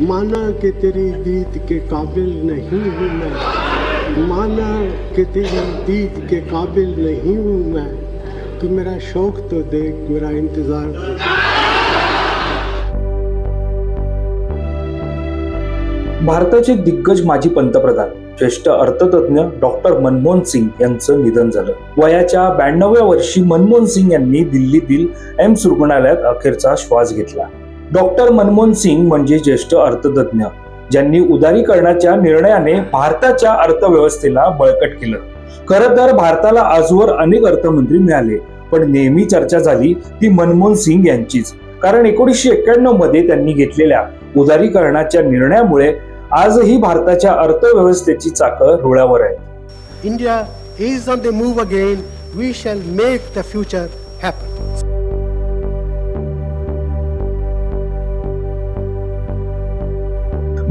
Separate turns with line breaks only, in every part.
माना कि तेरी दीद के काबिल नहीं हूँ मैं। माना कि तेरी दीद के काबिल नहीं हूँ मैं। तू मेरा शौक तो देख मेरा इंतज़ार देख।
भारताचे दिग्गज माजी पंतप्रधान ज्येष्ठ अर्थतज्ञ डॉक्टर मनमोहन सिंग यांचं निधन झालं. वयाच्या ब्याण्णव्या वर्षी मनमोहन सिंग यांनी दिल्लीतील एम्स रुग्णालयात अखेरचा श्वास घेतला. डॉक्टर मनमोहन सिंग म्हणजे ज्येष्ठ अर्थतज्ञ ज्यांनी उदारीकरणाच्या निर्णयाने भारताच्या अर्थव्यवस्थेला बळकट केलं. खरं तर भारताला आजवर अनेक अर्थमंत्री मिळाले पण नेहमी चर्चा झाली ती मनमोहन सिंग यांचीच. कारण एकोणीसशे एक्क्याण्णवमध्ये त्यांनी घेतलेल्या उदारीकरणाच्या निर्णयामुळे आजही भारताच्या अर्थव्यवस्थेची चाकं रुळावर आहे
India is on the move again we shall make the future happen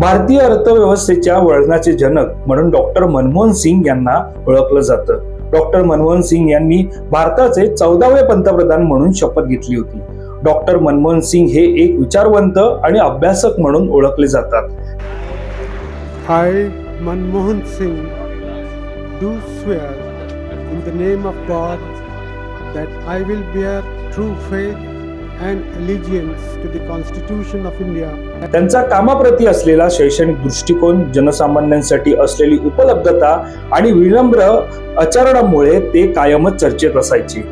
भारतीय अर्थव्यवस्थेच्या वळणाचे जनक म्हणून डॉक्टर मनमोहन सिंग यांना ओळखलं जातं. डॉक्टर मनमोहन सिंग यांनी भारताचे चौदावे पंतप्रधान म्हणून शपथ घेतली होती. डॉक्टर मनमोहन सिंग हे एक विचारवंत आणि अभ्यासक म्हणून ओळखले जातात.
Hi Manmohan Singh. Do swear in the name of God that I will bear true faith and allegiance to the constitution of India
त्यांचा कामाप्रती असलेला शैक्षणिक दृष्टिकोन जनसामान्यांसाठी असलेली उपलब्धता आणि विनम्र आचरणामुळे ते कायमच चर्चेत असायचे.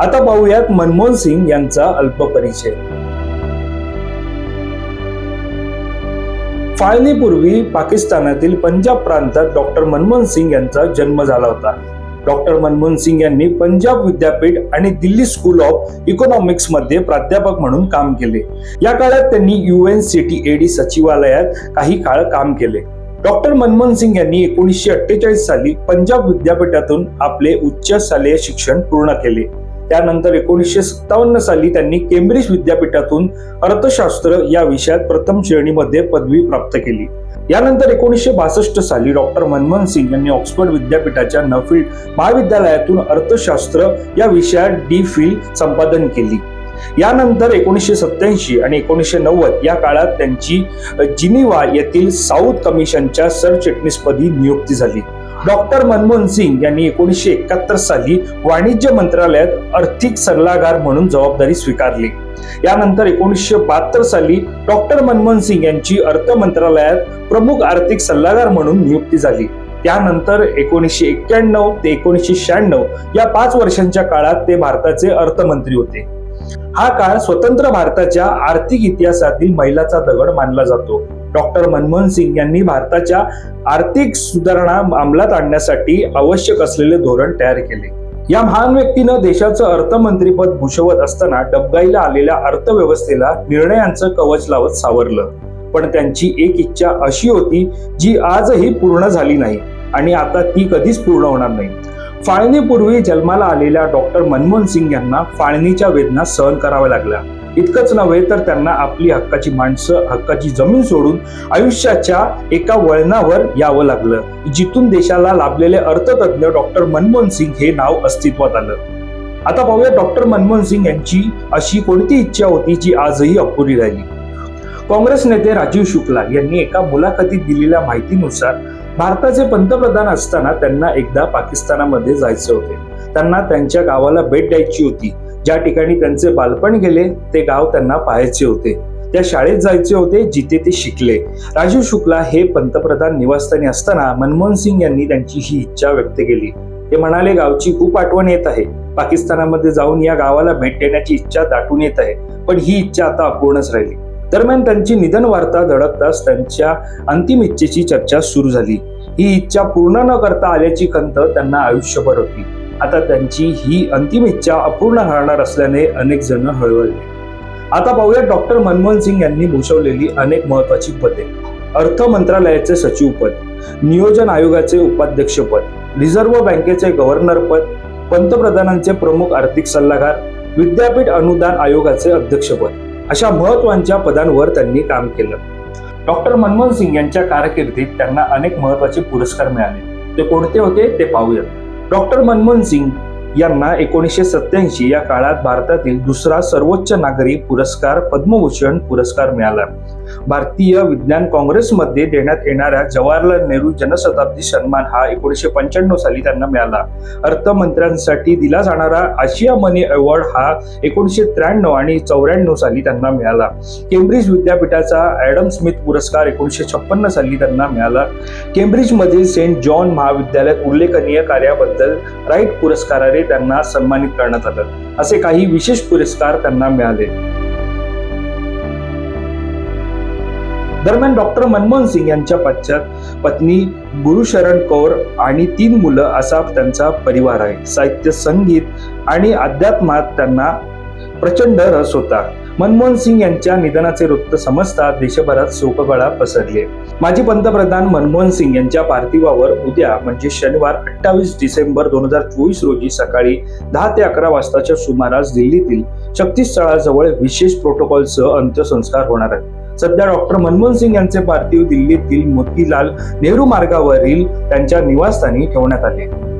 आता पाहूयात मनमोहन सिंग यांचा अल्प परिचय फाळणीपूर्वी पाकिस्तानातील पंजाब प्रांतात डॉक्टर मनमोहन सिंग यांचा जन्म झाला होता. डॉक्टर मनमोहन सिंग यांनी पंजाब विद्यापीठ आणि दिल्ली स्कूल ऑफ इकॉनॉमिक्समध्ये प्राध्यापक म्हणून काम केले. या काळात त्यांनी युएन एडी सचिवालयात काही काळ काम केले. डॉक्टर मनमोहन सिंग यांनी एकोणीसशे अठ्ठेचाळीस साली पंजाब विद्यापीठातून आपले उच्च शालेय शिक्षण पूर्ण केले. त्यानंतर एकोणीसशे सत्तावन्न साली त्यांनी केम्ब्रिज विद्यापीठातून अर्थशास्त्र या विषयात प्रथम श्रेणीमध्ये पदवी प्राप्त केली. यानंतर एकोणीसशे बासष्ट साली डॉक्टर मनमोहन सिंग यांनी ऑक्सफर्ड विद्यापीठाच्या नफील्ड महाविद्यालयातून अर्थशास्त्र या विषयात डी फिल संपादन केली. यानंतर एकोणीसशे सत्याऐंशी आणि एकोणीसशे नव्वद या काळात त्यांची जिनिवा येथील साऊथ कमिशनच्या सरचिटणीसपदी नियुक्ती झाली. डॉक्टर मनमोहन सिंग यांनी एकोणीसशे एकाहत्तर साली वाणिज्य मंत्रालयात आर्थिक सल्लागार म्हणून जबाबदारी स्वीकारली. यानंतर एकोणीसशे बहात्तर साली डॉक्टर मनमोहन सिंग यांची अर्थ मंत्रालयात प्रमुख आर्थिक सल्लागार म्हणून नियुक्ती झाली. त्यानंतर एकोणीसशे एक्क्याण्णव ते एकोणीसशे शहाण्णव या पाच वर्षांच्या काळात ते भारताचे अर्थमंत्री होते. हा काळ स्वतंत्र भारताच्या आर्थिक इतिहासातील मैलाचा दगड मानला जातो. डॉक्टर मनमोहन सिंग यांनी भारताच्या आर्थिक सुधारणा अंमलात आणण्यासाठी आवश्यक असलेले धोरण तयार केले. या महान व्यक्तीनं देशाचं अर्थमंत्रीपद भूषवत असताना डबगाईला आलेल्या अर्थव्यवस्थेला निर्णयांचं कवच लावत सावरलं. पण त्यांची एक इच्छा अशी होती जी आजही पूर्ण झाली नाही आणि आता ती कधीच पूर्ण होणार नाही. फाळणीपूर्वी जन्माला आलेल्या डॉक्टर मनमोहन सिंग यांना फाळणीच्या वेदना सहन कराव्या लागल्या. इतकंच नव्हे तर त्यांना आपली हक्काची माणसं हक्काची जमीन सोडून आयुष्याच्या एका वळणावर यावं लागलं. जिथून देशाला लाभलेले अर्थतज्ञ डॉक्टर मनमोहन सिंग हे नाव अस्तित्वात आलं. आता पाहूया डॉक्टर मनमोहन सिंग यांची अशी कोणती इच्छा होती जी आजही अपुरी राहिली? काँग्रेस नेते राजीव शुक्ला यांनी एका मुलाखतीत दिलेल्या माहितीनुसार भारताचे पंतप्रधान असताना त्यांना एकदा पाकिस्तानामध्ये जायचे होते. त्यांना त्यांच्या गावाला भेट द्यायची होती. ज्या ठिकाणी त्यांचे बालपण गेले ते गाव त्यांना पाहायचे होते. त्या शाळेत जायचे होते जिथे ते शिकले. राजीव शुक्ला हे पंतप्रधान निवासस्थानी असताना मनमोहन सिंग यांनी त्यांची ही इच्छा व्यक्त केली. ते म्हणाले गावची खूप आठवण येत आहे. पाकिस्तानामध्ये जाऊन या गावाला भेट देण्याची इच्छा दाटून येत आहे. पण ही इच्छा आता अपूर्णच राहिली. दरम्यान त्यांची निधन वार्ता धडकताच त्यांच्या अंतिम इच्छेची चर्चा सुरू झाली. ही इच्छा पूर्ण न करता आल्याची खंत त्यांना आयुष्यभर होती. आता त्यांची ही अंतिम इच्छा अपूर्ण राहणार असल्याने अनेक जण हळवळले आता पाहूया डॉक्टर मनमोहन सिंग यांनी भूषवलेली अनेक महत्वाची पदे. अर्थ मंत्रालयाचे सचिव पद नियोजन आयोगाचे उपाध्यक्ष पद रिझर्व्ह बँकेचे गव्हर्नर पद पंतप्रधानांचे प्रमुख आर्थिक सल्लागार विद्यापीठ अनुदान आयोगाचे अध्यक्षपद अशा महत्त्वाच्या पदांवर त्यांनी काम केलं. डॉक्टर मनमोहन सिंग यांच्या कारकिर्दीत त्यांना अनेक महत्त्वाचे पुरस्कार मिळाले. ते कोणते होते ते पाहूयात डॉक्टर मनमोहन सिंग यांना एकोणीसशे सत्याऐंशी या काळात भारतातील दुसरा सर्वोच्च नागरी पुरस्कार पद्मभूषण पुरस्कार मिळाला. भारतीय विज्ञान काँग्रेसमध्ये देण्यात येणाऱ्या जवाहरलाल नेहरू जनशताब्दी सन्मान हा एकोणीसशे पंच्याण्णव साली त्यांना मिळाला. अर्थमंत्र्यांसाठी दिला जाणारा आशिया मनी अवॉर्ड हा एकोणीसशे त्र्याण्णव आणि चौऱ्याण्णव साली त्यांना मिळाला. केम्ब्रिज विद्यापीठाचा ॲडम स्मिथ पुरस्कार एकोणीसशे छप्पन्न साली त्यांना मिळाला. केम्ब्रिजमधील सेंट जॉन महाविद्यालयात उल्लेखनीय कार्याबद्दल राईट पुरस्काराने त्यांना सन्मानित करण्यात आलं. असे काही विशेष पुरस्कार त्यांना मिळाले. दरम्यान डॉक्टर मनमोहन सिंग यांच्या पश्चात पत्नी गुरुशरण कौर आणि तीन मुलं असा त्यांचा परिवार आहे. साहित्य संगीत आणि अध्यात्मात त्यांना प्रचंड रस होता. मनमोहन सिंग यांच्या निधनाचे वृत्त समजता देशभरात शोककळा पसरली. माजी पंतप्रधान मनमोहन सिंग यांच्या पार्थिवावर उद्या म्हणजे शनिवार अठ्ठावीस डिसेंबर दोन हजार चोवीस रोजी सकाळी दहा ते अकरा वाजताच्या सुमारास दिल्लीतील शक्तीस्थळाजवळ विशेष प्रोटोकॉलसह अंत्यसंस्कार होणार आहेत सध्या डॉक्टर मनमोहन सिंग यांचे पार्थिव दिल्लीतील मोतीलाल नेहरू मार्गावरील त्यांच्या निवासस्थानी ठेवण्यात आले.